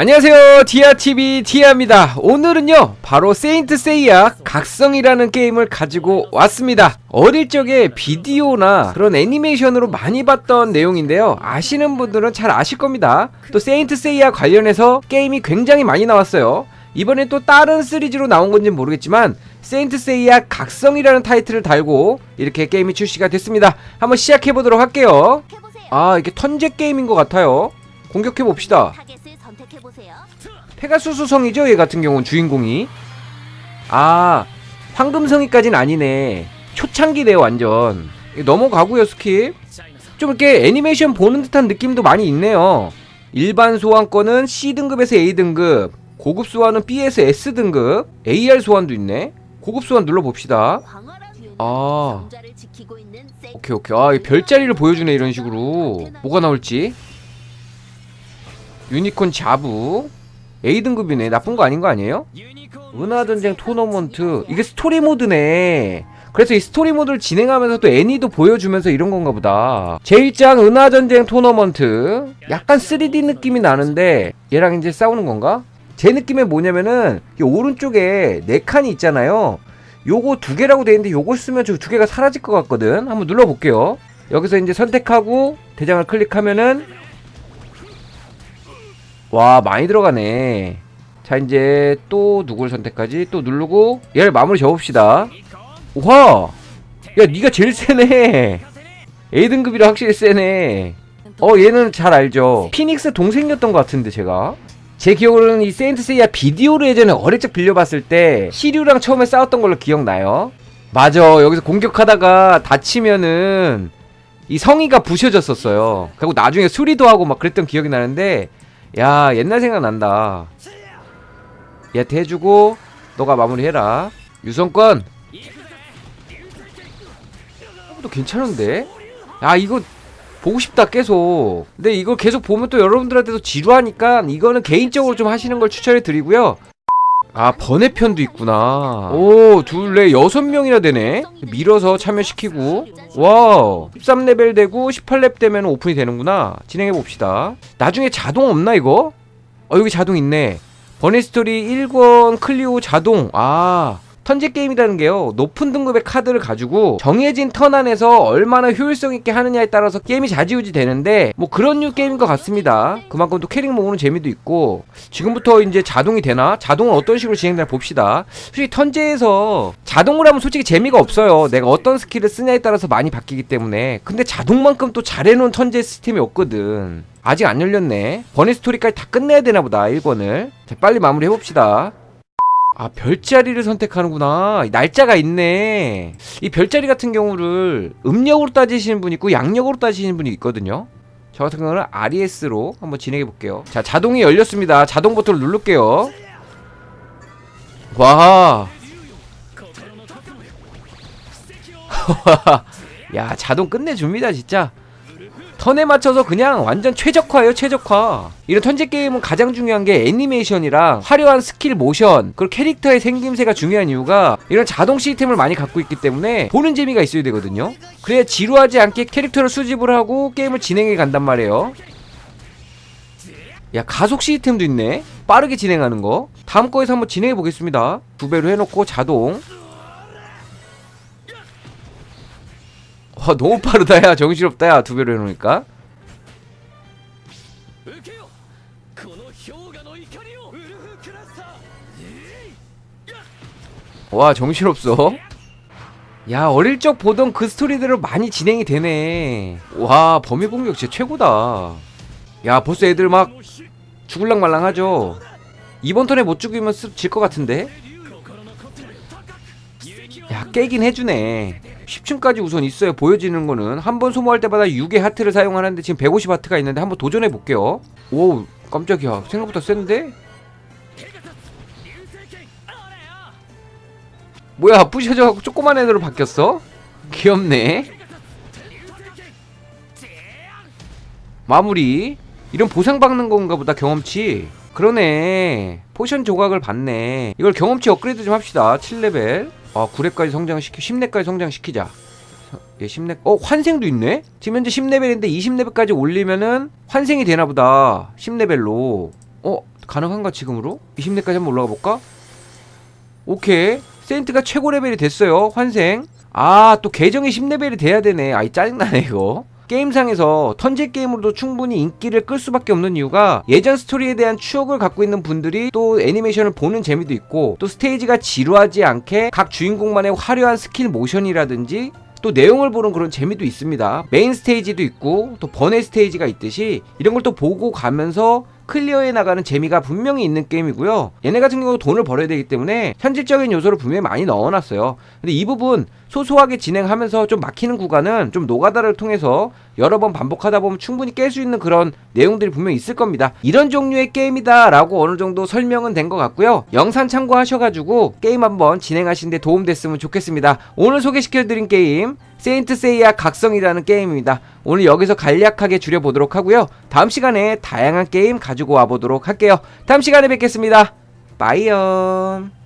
안녕하세요. 디아TV 디아입니다. 오늘은요 바로 세인트 세이야 각성이라는 게임을 가지고 왔습니다. 어릴 적에 비디오나 그런 애니메이션으로 많이 봤던 내용인데요. 아시는 분들은 잘 아실 겁니다. 또 세인트 세이야 관련해서 게임이 굉장히 많이 나왔어요. 이번에 또 다른 시리즈로 나온 건지 는 모르겠지만 세인트 세이야 각성이라는 타이틀을 달고 이렇게 게임이 출시가 됐습니다. 한번 시작해 보도록 할게요. 아 이게 턴제 게임인 것 같아요. 공격해 봅시다 페가수스 성이죠? 얘 같은 경우는 주인공이. 아 황금성이까진 아니네. 초창기네요 완전. 넘어가고요 스킵. 좀 이렇게 애니메이션 보는 듯한 느낌도 많이 있네요. 일반 소환권은 C등급에서 A등급 고급 소환은 B에서 S등급 AR 소환도 있네. 고급 소환 눌러봅시다. 아. 오케이 오케이. 아이 별자리를 보여주네 이런 식으로. 뭐가 나올지 유니콘 자부. A등급이네. 나쁜 거 아닌 거 아니에요? 은하전쟁 토너먼트. 이게 스토리 모드네. 그래서 이 스토리 모드를 진행하면서 또 애니도 보여주면서 이런 건가 보다. 제1장 은하전쟁 토너먼트. 약간 3D 느낌이 나는데 얘랑 이제 싸우는 건가? 제 느낌에 뭐냐면은 이 오른쪽에 네 칸이 있잖아요. 요거 두 개라고 돼 있는데 요거 쓰면 저 두 개가 사라질 것 같거든. 한번 눌러볼게요. 여기서 이제 선택하고 대장을 클릭하면은 와 많이 들어가네. 자 이제 또 누굴 선택하지? 또 누르고 얘를 마무리 접읍시다. 와! 야 니가 제일 세네. A등급이라 확실히 세네. 어 얘는 잘 알죠. 피닉스 동생이었던 것 같은데 제가. 제 기억으로는 이 세인트 세이야 비디오를 예전에 어릴 적 빌려봤을 때 시류랑 처음에 싸웠던 걸로 기억나요. 맞아. 여기서 공격하다가 다치면은 이 성의가 부셔졌었어요. 그리고 나중에 수리도 하고 막 그랬던 기억이 나는데 야 옛날 생각난다. 얘한테 해주고 너가 마무리해라. 유성권. 또 괜찮은데? 야 이거 보고 싶다 계속. 근데 이걸 계속 보면 또 여러분들한테도 지루하니까 이거는 개인적으로 좀 하시는 걸 추천해 드리고요 아 번외편도 있구나. 오 둘레 여섯 명이나 되네. 밀어서 참여시키고. 와우. 13레벨 되고 18렙 되면 오픈이 되는구나. 진행해 봅시다. 나중에 자동 없나 이거? 어 여기 자동 있네. 버니스토리 1권 클리오 자동. 아 턴제 게임이라는 게요 높은 등급의 카드를 가지고 정해진 턴 안에서 얼마나 효율성 있게 하느냐에 따라서 게임이 자지우지 되는데 뭐 그런 류 게임인 것 같습니다. 그만큼 또 캐릭 모으는 재미도 있고 지금부터 이제 자동이 되나? 자동은 어떤 식으로 진행되나 봅시다. 솔직히 턴제에서 자동을 하면 솔직히 재미가 없어요. 내가 어떤 스킬을 쓰냐에 따라서 많이 바뀌기 때문에. 근데 자동만큼 또 잘해놓은 턴제 시스템이 없거든. 아직 안 열렸네. 버니 스토리까지 다 끝내야 되나 보다 1권을. 자 빨리 마무리 해봅시다 아 별자리를 선택하는구나. 날짜가 있네. 이 별자리 같은 경우를 음력으로 따지시는 분이 있고 양력으로 따지시는 분이 있거든요. 저 같은 경우는 RES로 한번 진행해 볼게요. 자 자동이 열렸습니다. 자동 버튼을 누를게요. 와 야 자동 끝내줍니다 진짜 턴에 맞춰서 그냥 완전 최적화예요 최적화. 이런 턴제 게임은 가장 중요한 게 애니메이션이랑 화려한 스킬 모션 그리고 캐릭터의 생김새가 중요한 이유가 이런 자동 시스템을 많이 갖고 있기 때문에 보는 재미가 있어야 되거든요. 그래야 지루하지 않게 캐릭터를 수집을 하고 게임을 진행해 간단 말이에요. 야 가속 시스템도 있네. 빠르게 진행하는 거. 다음 거에서 한번 진행해 보겠습니다. 두 배로 해놓고 자동 어, 너무 빠르다 야. 정신없다 야두 배로 해놓으니까. 와 정신없어. 야 어릴 적 보던 그 스토리대로 많이 진행이 되네. 와 범위 공격 진짜 최고다. 야 벌써 애들 막 죽을랑 말랑하죠. 이번 턴에 못 죽이면 쓱질것 같은데? 야 깨긴 해주네. 10층까지 우선 있어요. 보여지는 거는. 한 번 소모할 때마다 6의 하트를 사용하는데 지금 150하트가 있는데 한번 도전해 볼게요. 오 깜짝이야. 생각보다 센데? 뭐야 부셔져갖고 조그만 애들로 바뀌었어? 귀엽네. 마무리. 이런 보상 받는 건가 보다 경험치. 그러네. 포션 조각을 받네. 이걸 경험치 업그레이드 좀 합시다. 7레벨. 아 9렙까지 성장시키 10렙까지 성장시키자. 얘 10렙 어 환생도 있네? 지금 현재 10레벨인데 20레벨까지 올리면은 환생이 되나보다. 10레벨로. 어 가능한가 지금으로? 20레까지 한번 올라가 볼까? 오케이. 세인트가 최고 레벨이 됐어요 환생. 아 또 계정이 10레벨이 돼야 되네. 아이 짜증나네 이거 게임상에서 턴제 게임으로도 충분히 인기를 끌 수밖에 없는 이유가 예전 스토리에 대한 추억을 갖고 있는 분들이 또 애니메이션을 보는 재미도 있고 또 스테이지가 지루하지 않게 각 주인공만의 화려한 스킬 모션이라든지 또 내용을 보는 그런 재미도 있습니다. 메인 스테이지도 있고 또 번외 스테이지가 있듯이 이런 걸 또 보고 가면서 클리어해 나가는 재미가 분명히 있는 게임이고요. 얘네 같은 경우 돈을 벌어야 되기 때문에 현실적인 요소를 분명히 많이 넣어놨어요. 근데 이 부분 소소하게 진행하면서 좀 막히는 구간은 좀 노가다를 통해서 여러 번 반복하다 보면 충분히 깰 수 있는 그런 내용들이 분명히 있을 겁니다. 이런 종류의 게임이다라고 어느 정도 설명은 된 것 같고요. 영상 참고하셔가지고 게임 한번 진행하시는데 도움됐으면 좋겠습니다. 오늘 소개시켜드린 게임 세인트 세이야 각성이라는 게임입니다. 오늘 여기서 간략하게 줄여보도록 하고요. 다음 시간에 다양한 게임 가지고 와보도록 할게요. 다음 시간에 뵙겠습니다. 빠이염.